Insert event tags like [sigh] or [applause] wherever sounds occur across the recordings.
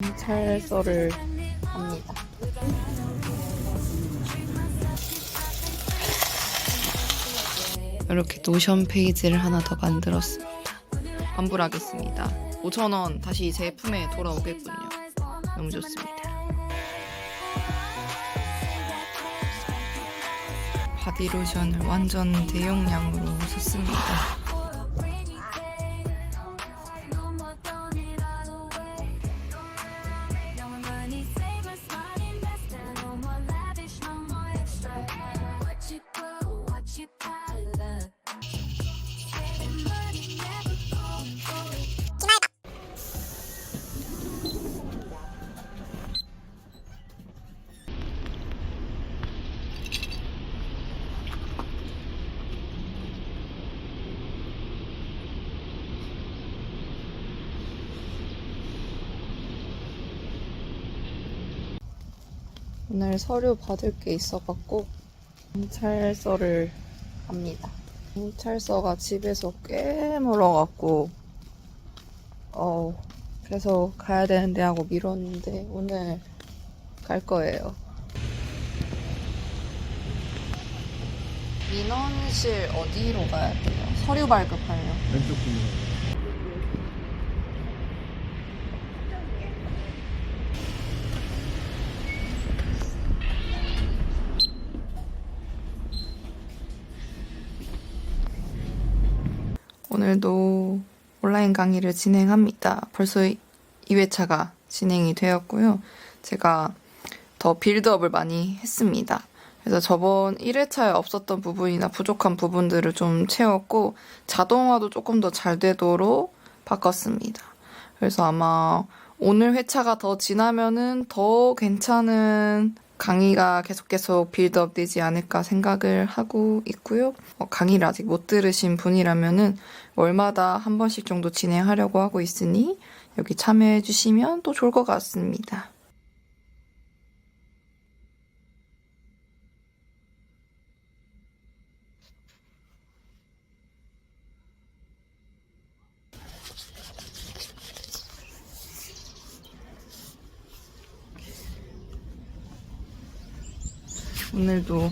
경찰서를 합니다. 이렇게 노션 페이지를 하나 더 만들었습니다. 환불하겠습니다. 5,000원 다시 제 품에 돌아오겠군요. 너무 좋습니다. 바디로션을 완전 대용량으로 샀습니다. 오늘 서류 받을 게 있어갖고 경찰서를 갑니다. 경찰서가 집에서 꽤 멀어갖고 어 그래서 가야 되는데 하고 미뤘는데 오늘 갈 거예요. 민원실 어디로 가야 돼요? 서류 발급하려. 왼쪽 분으로 오늘도 온라인 강의를 진행합니다. 벌써 2회차가 진행이 되었고요. 제가 더 빌드업을 많이 했습니다. 그래서 저번 1회차에 없었던 부분이나 부족한 부분들을 좀 채웠고, 자동화도 조금 더 잘 되도록 바꿨습니다. 그래서 아마 오늘 회차가 더 지나면은 더 괜찮은 강의가 계속 계속 빌드업 되지 않을까 생각을 하고 있고요. 어, 강의를 아직 못 들으신 분이라면은 월마다 한 번씩 정도 진행하려고 하고 있으니 여기 참여해 주시면 또 좋을 것 같습니다. 오늘도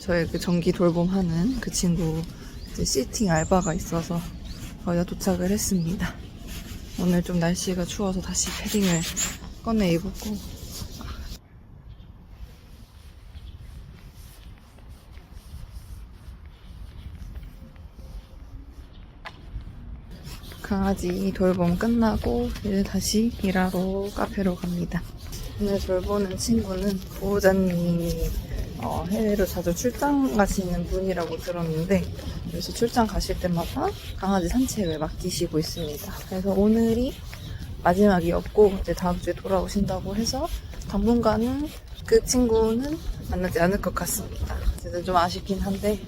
저의 그 전기 돌봄하는 그 친구 시팅 알바가 있어서 거의 다 도착을 했습니다. 오늘 좀 날씨가 추워서 다시 패딩을 꺼내 입었고 강아지 돌봄 끝나고 이제 다시 일하러 카페로 갑니다. 오늘 돌보는 친구는 보호자님이 어, 해외로 자주 출장 가시는 분이라고 들었는데 그래서 출장 가실 때마다 강아지 산책을 맡기시고 있습니다. 그래서 오늘이 마지막이었고 이제 다음 주에 돌아오신다고 해서 당분간은 그 친구는 만나지 않을 것 같습니다. 그래서 좀 아쉽긴 한데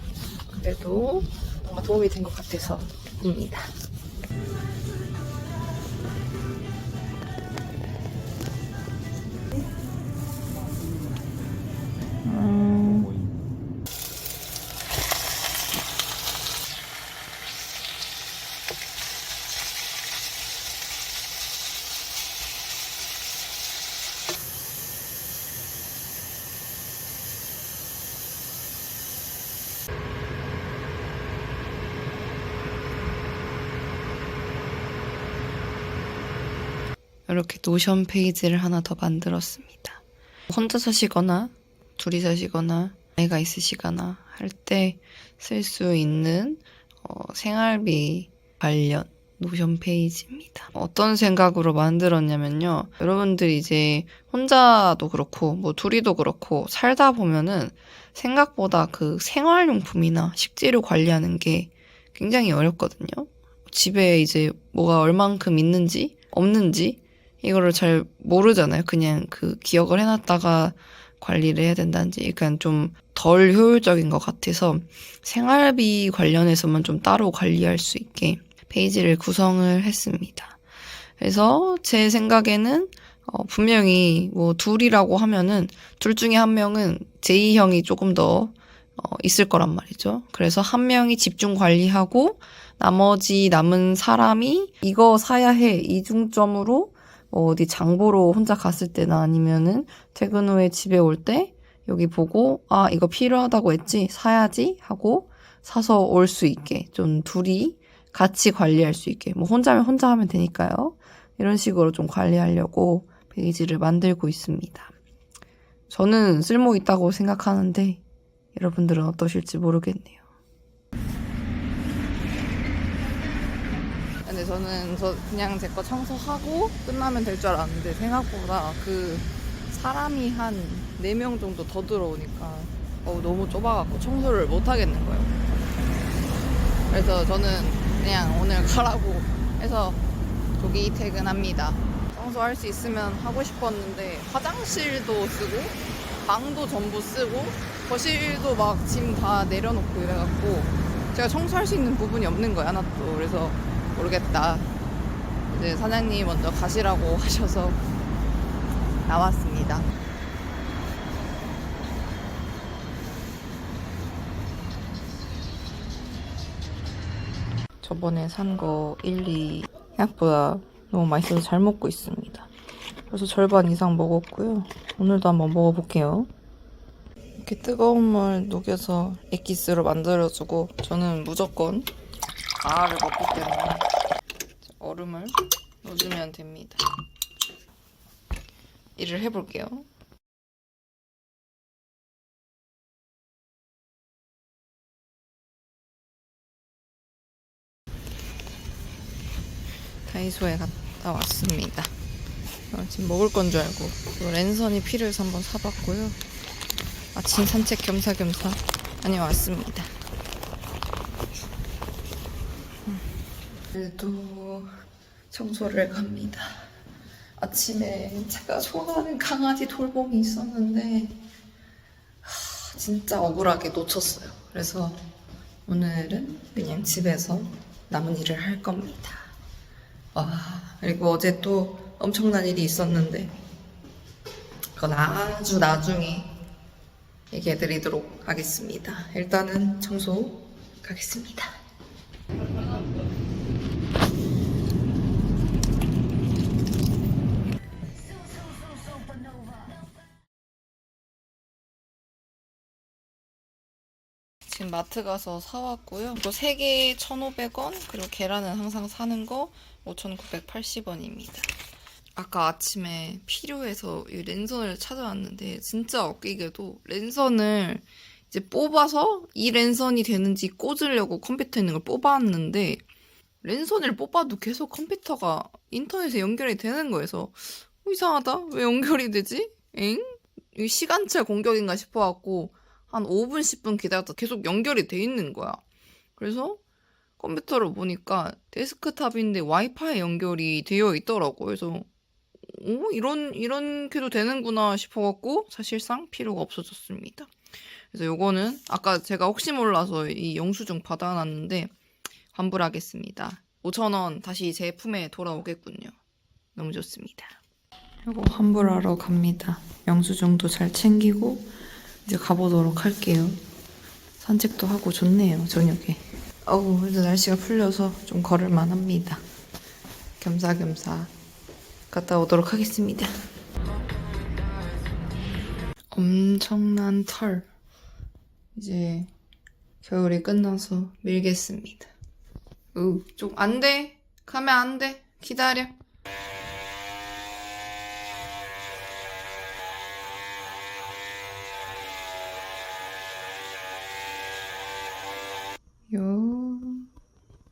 그래도 뭔가 도움이 된 것 같아서 입니다. 이렇게 노션 페이지를 하나 더 만들었습니다. 혼자 사시거나 둘이 사시거나 애가 있으시거나 할 때 쓸 수 있는 어, 생활비 관련 노션 페이지입니다. 어떤 생각으로 만들었냐면요. 여러분들이 이제 혼자도 그렇고 뭐 둘이도 그렇고 살다 보면은 생각보다 그 생활용품이나 식재료 관리하는 게 굉장히 어렵거든요. 집에 이제 뭐가 얼만큼 있는지 없는지 이거를 잘 모르잖아요. 그냥 그 기억을 해놨다가 관리를 해야 된다든지 약간 좀 덜 효율적인 것 같아서 생활비 관련해서만 좀 따로 관리할 수 있게 페이지를 구성을 했습니다. 그래서 제 생각에는 어, 분명히 뭐 둘이라고 하면은 둘 중에 한 명은 제2형이 조금 더 어, 있을 거란 말이죠. 그래서 한 명이 집중 관리하고 나머지 남은 사람이 이거 사야 해 이중점으로 뭐 어디 장보러 혼자 갔을 때나 아니면은 퇴근 후에 집에 올 때 여기 보고 아 이거 필요하다고 했지 사야지 하고 사서 올 수 있게 좀 둘이 같이 관리할 수 있게 뭐 혼자면 혼자 하면 되니까요 이런 식으로 좀 관리하려고 페이지를 만들고 있습니다. 저는 쓸모 있다고 생각하는데 여러분들은 어떠실지 모르겠네요. 저는 저 그냥 제 거 청소하고 끝나면 될 줄 알았는데 생각보다 그 사람이 한 4명 정도 더 들어오니까 어우, 너무 좁아갖고 청소를 못 하겠는 거예요. 그래서 저는 그냥 오늘 가라고 해서 조기 퇴근합니다. 청소할 수 있으면 하고 싶었는데 화장실도 쓰고 방도 전부 쓰고 거실도 막 짐 다 내려놓고 이래갖고 제가 청소할 수 있는 부분이 없는 거야 하나도 그래서 모르겠다 이제 사장님이 먼저 가시라고 [laughs] 하셔서 나왔습니다 저번에 산 거 1, 2 생각보다 너무 맛있어서 잘 먹고 있습니다. 그래서 절반 이상 먹었고요. 오늘도 한번 먹어볼게요. 이렇게 뜨거운 물 녹여서 액기스로 만들어주고 저는 무조건 아를 먹기 때문에 얼음을 넣어주면 됩니다. 일을 해볼게요. 다이소에 갔다 왔습니다. 어, 지금 먹을 건 줄 알고 또 랜선이 필요해서 한번 사봤고요. 아침 산책 겸사겸사 다녀왔습니다. 그래도 청소를 갑니다. 아침에 제가 좋아하는 강아지 돌봄이 있었는데 하, 진짜 억울하게 놓쳤어요. 그래서 오늘은 그냥 집에서 남은 일을 할 겁니다. 와, 그리고 어제 또 엄청난 일이 있었는데, 그건 아주 나중에 얘기해 드리도록 하겠습니다. 일단은 청소 가겠습니다. 지금 마트 가서 사왔고요. 이거 3개에 1,500원, 그리고 계란은 항상 사는 거 5,980원입니다. 아까 아침에 필요해서 이 랜선을 찾아왔는데 진짜 웃기게도 랜선을 이제 뽑아서 이 랜선이 되는지 꽂으려고 컴퓨터에 있는 걸 뽑았는데 랜선을 뽑아도 계속 컴퓨터가 인터넷에 연결이 되는 거여서 어, 이상하다 왜 연결이 되지? 엥? 이 시간차 공격인가 싶어갖고 한 5분 10분 기다렸다 계속 연결이 돼 있는 거야. 그래서 컴퓨터를 보니까 데스크탑인데 와이파이 연결이 되어 있더라고. 그래서 오 이런 이렇게도 되는구나 싶어갖고 사실상 필요가 없어졌습니다. 그래서 요거는 아까 제가 혹시 몰라서 이 영수증 받아놨는데 환불하겠습니다. 5,000원 다시 제 품에 돌아오겠군요. 너무 좋습니다. 요거 환불하러 갑니다. 영수증도 잘 챙기고 이제 가보도록 할게요. 산책도 하고 좋네요, 저녁에. 어우, 그래도 날씨가 풀려서 좀 걸을만 합니다. 겸사겸사 갔다 오도록 하겠습니다. 엄청난 털. 이제 겨울이 끝나서 밀겠습니다. 으, 좀안 돼. 가면 안 돼. 기다려.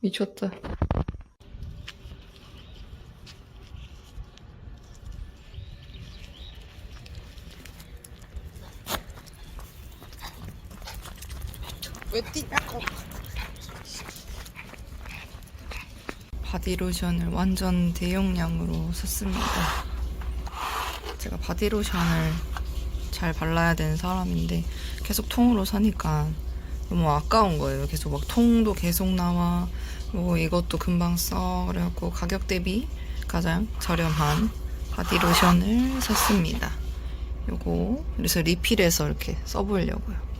미쳤다. 왜 뛰냐고. 바디로션을 완전 대용량으로 샀습니다. 제가 바디로션을 잘 발라야 되는 사람인데 계속 통으로 사니까 너무 아까운 거예요. 계속 막 통도 계속 나와. 뭐 이것도 금방 써. 그래갖고 가격 대비 가장 저렴한 바디로션을 샀습니다. 요거 그래서 리필해서 이렇게 써보려고요.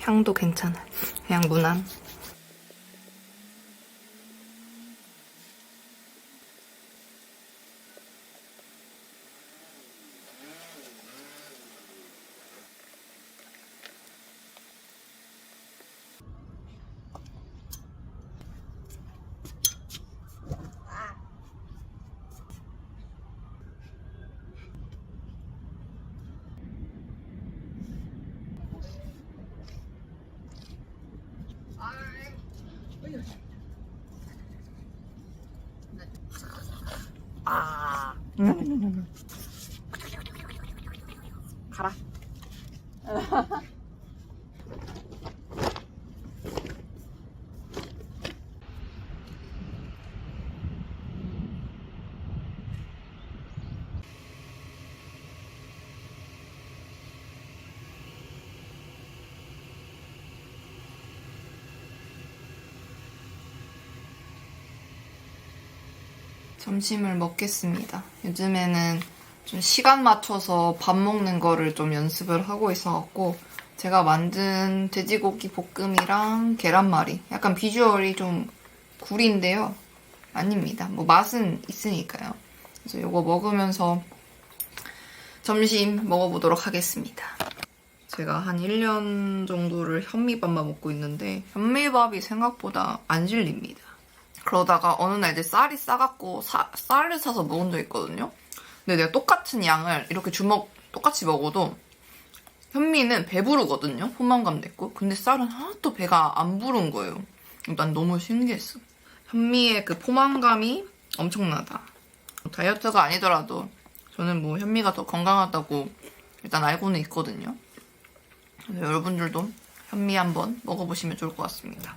향도 괜찮아. 그냥 무난. 점심을 먹겠습니다. 요즘에는 좀 시간 맞춰서 밥 먹는 거를 좀 연습을 하고 있어갖고 제가 만든 돼지고기 볶음이랑 계란말이 약간 비주얼이 좀 구린데요. 아닙니다. 뭐 맛은 있으니까요. 그래서 이거 먹으면서 점심 먹어보도록 하겠습니다. 제가 한 1년 정도를 현미밥만 먹고 있는데 현미밥이 생각보다 안 질립니다. 그러다가 어느 날 이제 쌀이 싸갖고 사- 쌀을 사서 먹은 적 있거든요. 근데 내가 똑같은 양을 이렇게 주먹 똑같이 먹어도 현미는 배부르거든요. 포만감도 있고. 근데 쌀은 하나도 배가 안 부른 거예요. 난 너무 신기했어. 현미의 그 포만감이 엄청나다. 다이어트가 아니더라도 저는 뭐 현미가 더 건강하다고 일단 알고는 있거든요. 그래서 여러분들도 현미 한번 먹어보시면 좋을 것 같습니다.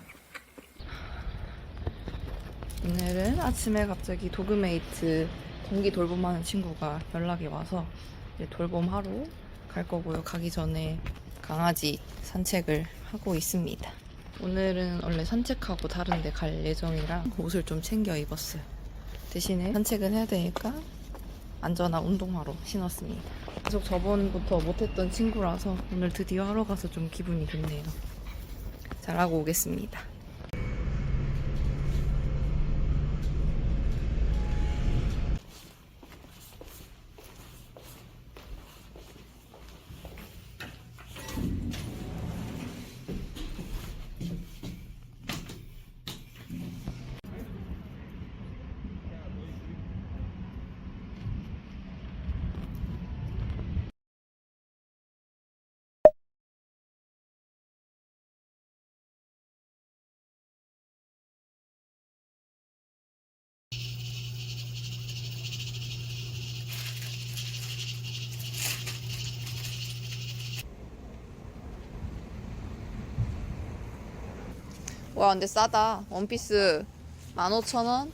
오늘은 아침에 갑자기 도그메이트 동기 돌봄하는 친구가 연락이 와서 이제 돌봄하러 갈 거고요. 가기 전에 강아지 산책을 하고 있습니다. 오늘은 원래 산책하고 다른 데 갈 예정이라 옷을 좀 챙겨 입었어요. 대신에 산책은 해야 되니까 안전한 운동화로 신었습니다. 계속 저번부터 못했던 친구라서 오늘 드디어 하러 가서 좀 기분이 좋네요. 잘하고 오겠습니다. 와 근데 싸다 원피스 15,000원?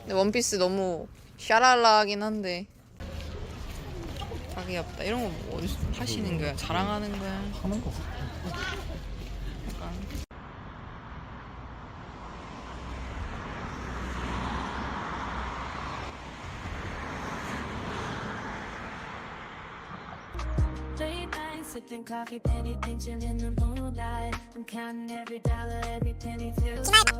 근데 원피스 너무 샤랄라하긴 한데 가게 없다 이런 거 뭐 어디서 파시는 거야? 자랑하는 거야? 하는 거. sipping coffee, penny pinching in the moonlight. I'm counting every dollar, every penny till.